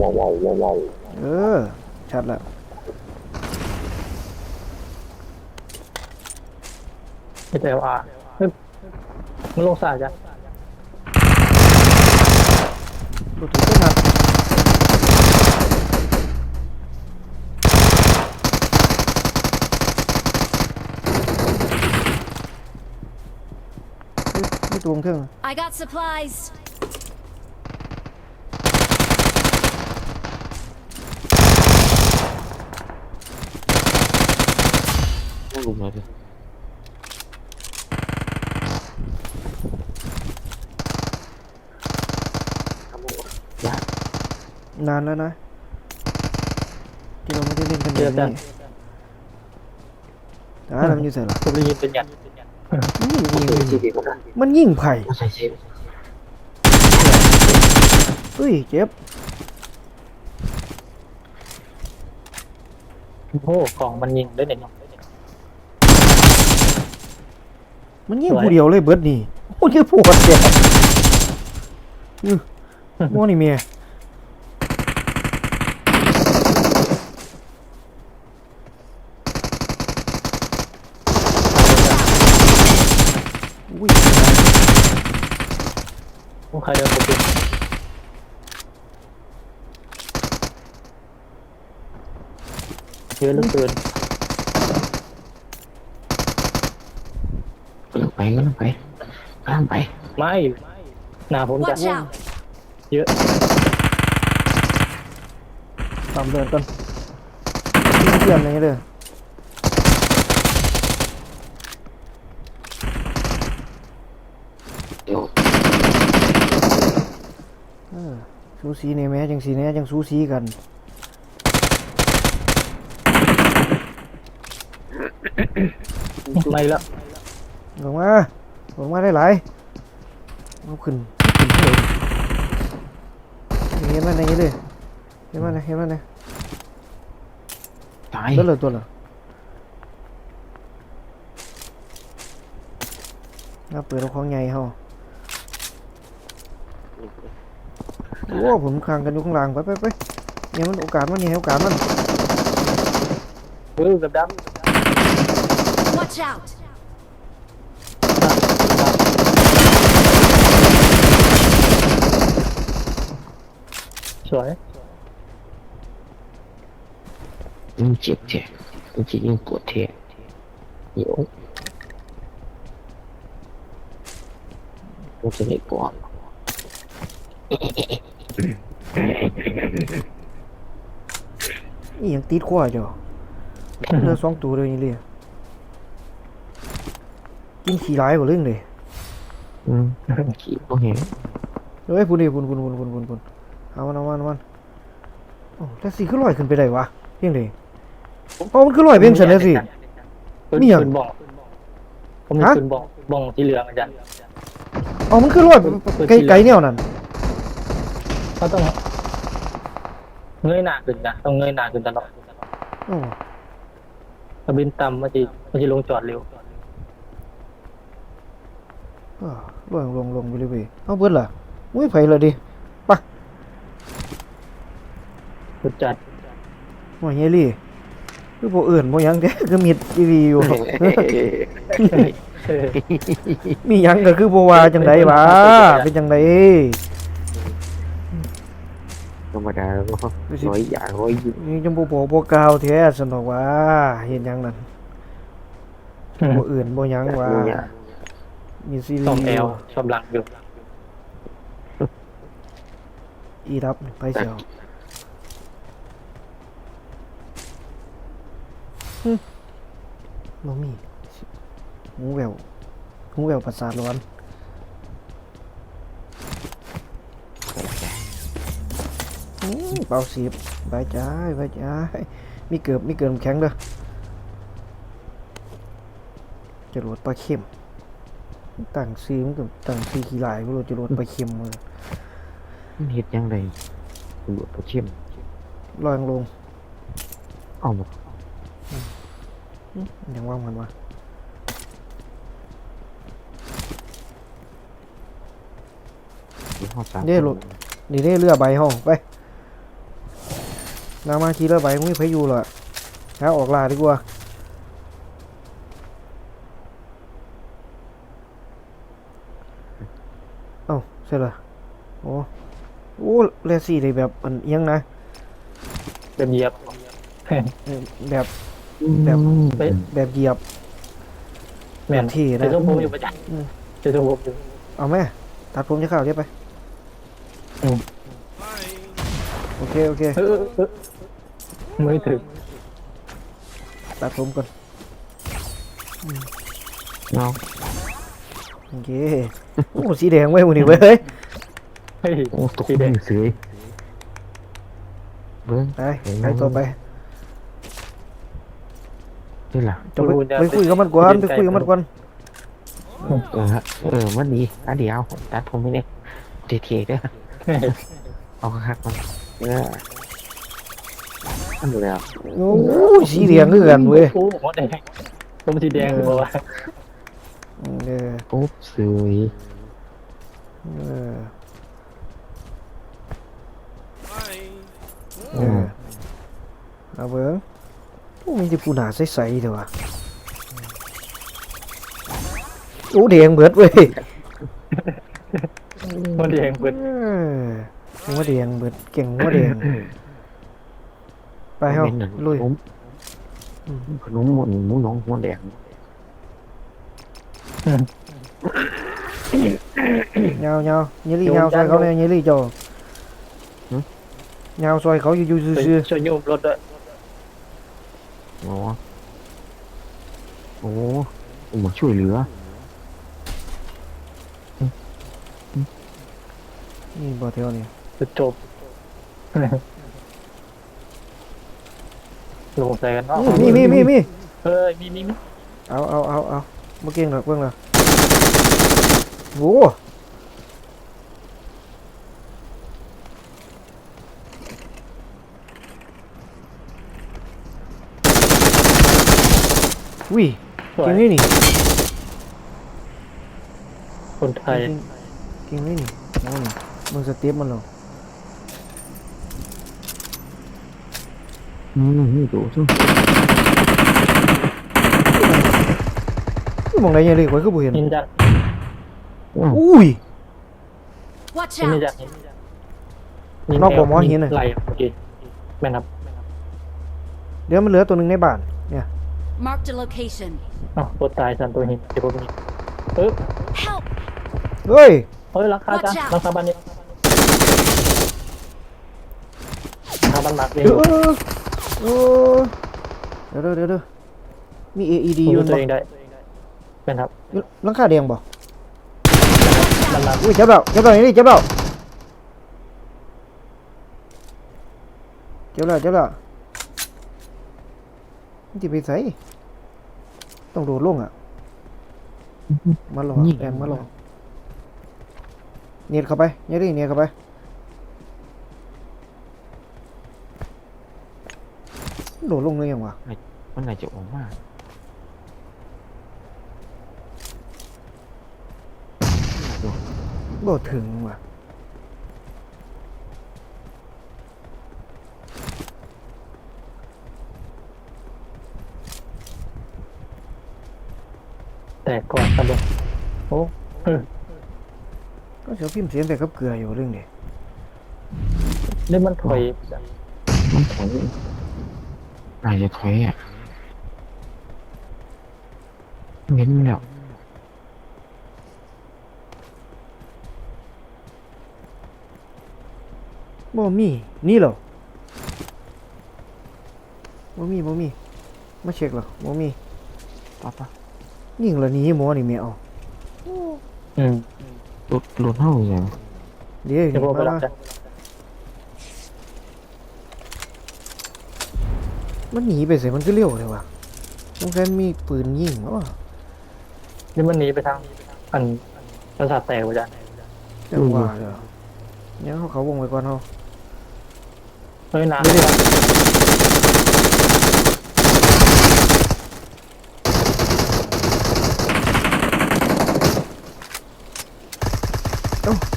ว้าวว้าวว้าวว้าวเออ ชัดแล้วไม่ใช่ว่าเฮ้ยมันลงสายจ้ะดูถูกต้นหัดเฮ้ยมีตัวเครื่อง I got supplies. องลุมมาดิทำไมวะยากนานแล้วนะ ที่เราไม่ได้เล่นกันเจแบอบกันนี้อ่าแล้วมันอยู่ใส่หรอผมได้ยินเป็นอย่างมันยิงเออยิที่งดีก็ได้มันยิงไผ่มาใส่เซฟเฮ้ยเจ็บโอ้โหกล่องมันยิงได้เนี่ย มันยิงสวยผู้เดียวเลยเบิดนี่โอ้ยปวดแกอือโม่นี่เมียอุ้ยโอ้ใครเดินผมเป็นเยอะเหลือเกิน ก็ลง ไปก็ลงไปก็ลงไปไม่หนาผมจะ Watch out. เยอะตามเดินกันยิงเพื่อนอะไรเงี้ยเด้อเดี๋ยวเออสูสีเนี่ยแม้จังสีแน่จังสูสีกัน ไม่ละ ลงมาลงมาได้หลายเอาขึ้นขึ้นเลยเห็นมันอะไรเลยเห็นมันนะเห็นมันนะตายตัวเหลือตัวเหลือเราเปิดเอาของใหญ่เฮาโอ้ผมคางกันอยู่ข้างล่างไปไปไปเนี่ยมันโอกาสมันเนี่ยโอกาสมันเออกับด Watch out. ำ สวยยิ่งเจ็บแทนยิ่งเจ็บยิ่งปวดแทนเดี๋ยวมันจะไม่ปวดนี่ยังติดขั้วจ้ะเหลือสองตัวเลยนี่เลยกินขี้ร้ายกว่าเรื่องเลยอืมขี้บ่เห็นเฮ้ยพูนดิพูนพูนพูนพูนพูนพูน เอามันเอามันเอามันโอ้แต่สีขึ้นลอยขึ้นไปได้วะเพียงเลยเอามันขึ้นลอยเพียงฉันเลยสิปืนมีหยังปืนบ้องผมมีฮะปืนบ้องบ้องที่เหลืองอาจารย์เอามันขึ้นลอยไกลไกลๆแนวนั่นเขาต้องเงยหน้าขึ้นนะต้องเงยหน้าขึ้นตลอดอ๋อถ้าบินต่ำมันจะมันจะลงจอดเร็วอ่าลอยลงลงไปเลยเว้ยเอาเบิดล่ะมุ้ยไผเลยดิ สุดจัดว่าเฮยลี่คือบ่เอื่นบ่หยังแท้ก็มีทีวีอยู่เออมีหยังก็คือบ่ว่าจังไดวะเป็นจังไดธรรมดาก็ร้อยอย่างร้อยยิ้มนี่จังบ่บอกบ่กล่าวแท้ซั่นดอกว่าเฮ็ดหยังนั่นบ่เอื่นบ่หยังว่าอย่างมีซีต้องรีส์แออยู่ลชอบหลังอยู่ อีรับไปเสียวหึบ่มีหูแววหูแววประสาทร้อนอืมเป่าสีบใบายใจายใบายใจายมีเกือบมีเกือบน้ำแข็งเด้อจรวดปลาเข็มตั้งซีมันก็ตั้งซีขี้ลายไม่รู้จรวดปลาเข็มมือ มันเห็ดยังไงตำรวจก็เข้มลอยลงเอามายังว่างมันวะที่ห้องสามนี่ลูกนี่ได้เรือใบห้องไปนามาทีละใบมึงไม่ไปอยู่หรอกหาออกลาดีกว่าเอ้าใช่เหรอโอ้ โอ้เลซี่เลยแบบอันเอียงนะเป็นเหยียบเออแบบแบบไปแบบเหยียบแม่นที่นะเจอตัวผมอยู่ประจันอืมเจอตัวผมอยู่เอาแม่ตัดผมจะเข้าเรียบไปอืมโอเคโอเคเออเออมือถือตัดผมก่อนน้องโอเคโอ้สีแดงไว้ยมึงนี่เว้ยเฮ้ ยเฮ้ยโอ้ตกสีแดงมือเสือเบิ้งไปไปต่อไปนี่ล่ะจะไปไปคุยกับมันก่อนไปคุยกับมันก่อนเออเออมันดีอันเดียวตัดผมไม่ได้เท่ๆเด้อเอาคักๆมันเอออันดูแล้วโอ้ยสีแดงคือกันเว้ยโอ้โหแดงผมสีแดงบอกว่าเออโอ้สวย เออเอ อื อ ม เอาเบิ้ง โอ้มีแต่ผู้หนาใสๆเถอะวะโอ้แดงเบิดเว้ยมันแดงเปิดเออหัวแดงเบิดเก่งหัวแดงไปเฮาเป็นหนึ่งลุยขนมขนมหมดหมูน้องหัวแดงยาวยาวยี่ลี่ยาวซอยเขาเลยยี่ลี่เจ้ายาวซอยเขาอยู่อยู่ซื่อช่วยโยมรถด้วย โอ้โอ้โอ้มาช่วยเหลือๆนี่บ่แถวนี่จะจบลงใส่กันเนาะมีมีมีมีเออมีมีมีเอาเอาเอาเอาบ่เก่งหรอกเบิ่งล่ะโอ้ วิสวเก่ยงนี่นี่คนไทย เก่งนี่นี่โอ้นี่มึงสเต็ปมันเหรออืมนี่ดูซิมองได้ยังเลยข่อยคือบ่เห็นหินจัดว้าวอุ้ย Watch หินไม่ out! จัดนอกบ่หมอหินน่ะ ไหลโอเคแม่นครับเดี๋ยวมันเหลือตัวหนึงในบ้านเนี่ย Marked a location. อ๋อตัวตายสันตัวหินเดี๋ยวผมมีเออ Help! เฮ้ย เฮ้ยราคาจ้ะ Watch out ราคาบ้านนี้ราคาบ้านหมักเองเดี๋ยวเออเออเดี๋ยวเดี๋ยวเดี๋ยวเดี๋ยวมี AED ผมอยู่ดูตัวบ่เองได้แม่นครับหลังคาแดงบ่บ้านหลังอุ้ยจับแล้วจับแล้วนี่จับแล้วจับแล้วจับแล้ว มันจะไปใส่ต้องโดดลงอะ มาหลอกแอนมาหลอกเนียดเข้าไปเนียดดิเนียดเข้าไปโดดลงเลยยังวะมันไหนจะออกมาโดดถึงว่ะ ตกก่อนครับผมโอ้เออก็เสียวพิมพ์เสียงแต่กับเกลืออยู่เรื่องนี้เล่นมันถอยมันถอยอาจจะถอยอะเห็นมันแล้วบ่มีนี่เหรอบ่มีบ่มีมาเช็คเหรอบ่มีป้าป้า ยิงแล้วหนี้หมอนี่แม่เอาอืมรถรถเท่าอย่างเดี๋ยวเดี๋ยวผมไปมารับจ้ะมันหนีไปเสียมันก็เร็วเลยว่ะสงสัยมีปืนยิงเนาะนี่มันหนีไปทางอันประสาทแตกไปจ้ะจังหวะเด้อเนี่ยเขาเขาวงไว้ก่อนเฮาเฮ้ยนา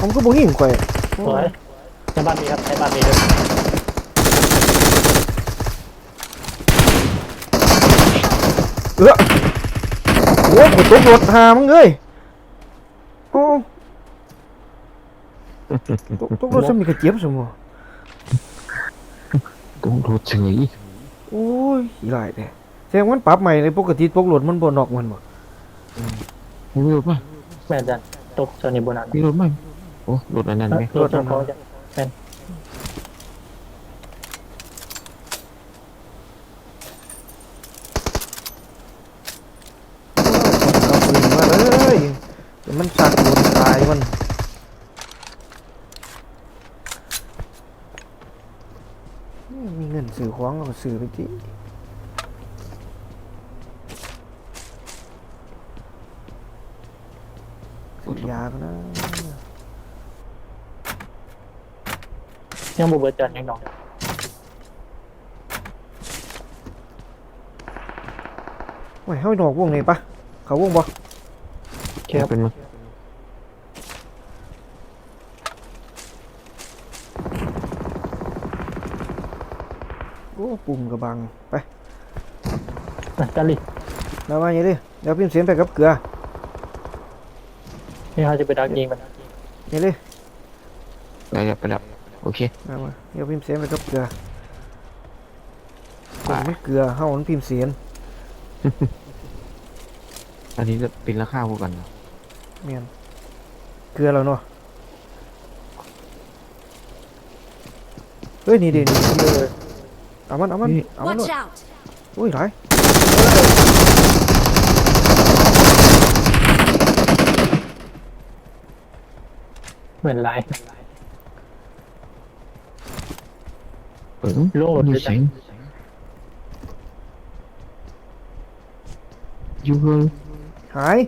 ผมก็บ่เห็นข่อยสวยบ้านมีครับในบ้านมีด้วยเออโอ้โหตกรถหามึงเอ้ยโอ้ตกตกรถสมีกระเจี๊ยบสมอตกรถเฉยโอ้ยอีหลายแต่แสดงมันปรับใหม่เลยปกติตกรถมันบ่นอกมันหบ่มีรถป่ะแม่จันตกตอนนี้บนนั้นมีรถไหม โอ้รถอันนั้นไหมรถของเขาจะแม่นเอาปืนมาเลยเดี๋ยวมันสักโดนตายมันมีเงินซื้อของก็ซื้อไปจิซื้อยาก็นะ ยังบ่เบิดจันยังน้องไว้ให้ดอกวงนี่ปะเขาวงบ่แค่เป็นมั้งโอ้ปุ่มกระบังไปนะจันลิแล้วมาอย่างนี้ดิเดี๋ยวพิมพ์เสียงไปกับเกลือนี่เขาจะไปดักยิงมันนี่ดิได้แล้วไปแล้ว โอเคมามาเดี๋ยวพิมพ์เสียงไปกับเกลือผมไม่เกลือเฮามันพิมพ์เสียงอันนี้จะเป็นราคาพวกกันเมียนเกลือแล้วเนาะเฮ้ยนี่ดินี่เอามันเอามันเอามัน Watch เลย out! อุ้ยหลายเหมือนไร เปิดโลดมีเลยแสจ้ะงอยู่เลยหาย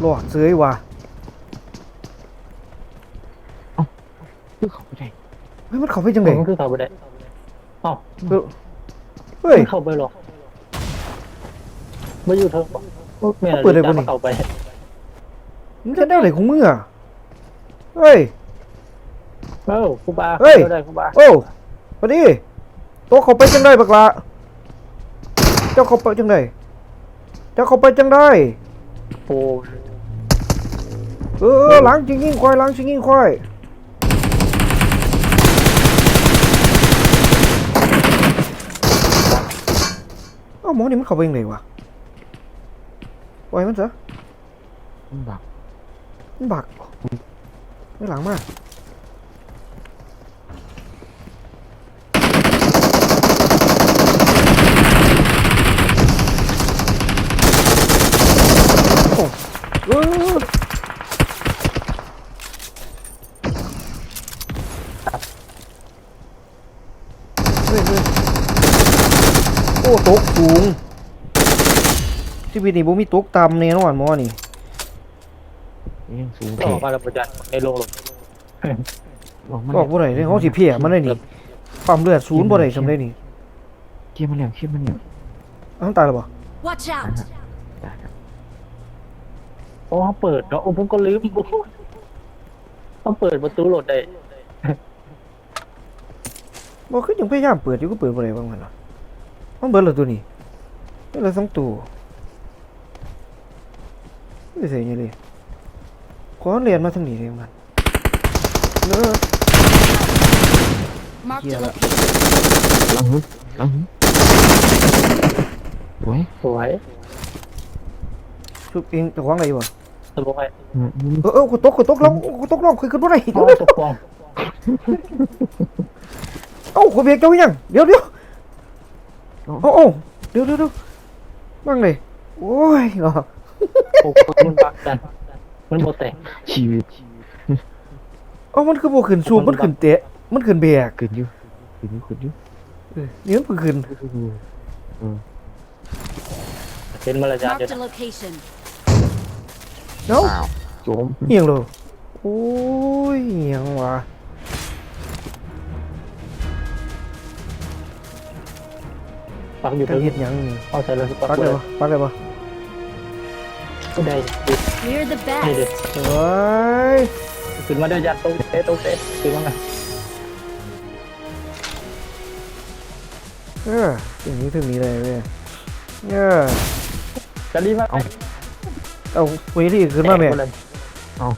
หลอดเสยว่ะคือเขาไม่ได้เฮ้ยมันเข้าไปจังไงมันคือเข้าไปได้เอ้าเฮ้ยมันเข้าไปหรอไม่อยู่เทิงบอกแม่นเขาเปิดได้บ่นี่ เข้าไปมึงจะได้อะไรของมึงอะเฮ้ย เอ้าครูบาเฮ้ยข้าได้ครูบาโอ้ พอดีโตะเข้าไปจังได้บักละเจ้าเข้าไปจังได้เจ้าเข้าไปจังได้โอ้เออเออล้างจริงยิ่งควายล้างจริงยิ่งควายเอ้าหมอนี่มันเข้าไปยังไงวะปล่อยมันซะมันบักมันบักไม่หลังมากโอ้ เออเฮ้ยเฮ้ยโอ้ตกสูงชีวิตนี้บ่มีตกต่ำแน่นอนหมอนี่ยังสูงต่แค่อมาแล้วประจันในโรงหลบบอกมันบอกบ่ได้เลยเขาสิเพียมันได้นี่ปั๊มเลือดศูนย์บ่ได้สำได้นี่เทียบมันแล้วเทียบมันแล้วอ้าวตายแล้วบ่ Watch out! ได้ครับโอ้เขาเปิดเนาะโอ้ผมก็ลืมเขาเปิดประตูรถได้บ่คือยังพยายามเปิดอยู่ก็เปิดบ่ได้บางมันล่ะมันเบิดแล้วตัวนี้เบิดแล้วสองตัวไม่ใช่ยังเลยขอเรียนมาทางนี้เลยมันเออ Marked a Yeah. location. ลังฮึลังฮึโอ้ยสวยชุบเองเจะขวางอะไรอยู่บ่ สบายอืมอืมเออเออกูตกกูตกลงกูตกลงคือขึ้นบ่ได้เอาตกฟองเอ้ากูเบรกเจ้าอีหยังเดี๋ยวเดี๋ยวเอ้าเอ้าเดี๋ยวเดี๋ยวเดี๋ยวบ้างเลยโอ้ยเนาะโอ้มันบักกันมันโบแตกชีวิตเอ้ามันคือบ่ขึ้นสูบมันขึ้นเตะ มันขึ้นเบรกเกินอยู่เกินอยู่เกินอยู่เออนี่มันเพิ่งขึ้นเป็นมารยาทเดียว Marked a location. เนาะอ้าวโจมเอียงเลยโอ้ยเอียงว่ะปักอยู่กัเทินงเฮ็ดหยังนี่เอาใส่เลยปักปักเลเลยยบ่ปักเลยบ่ได้ We're the นี่เด็ best. เฮ้ยขึ้นมาได้ยันตรงเตะตรงเตะขึ้นมาไงเออถึงนี้ถึงนี้เลยเว้ยเนี่ยจะรีบมาเอา เอาเวทีขึ้นมาแม่เลยเอา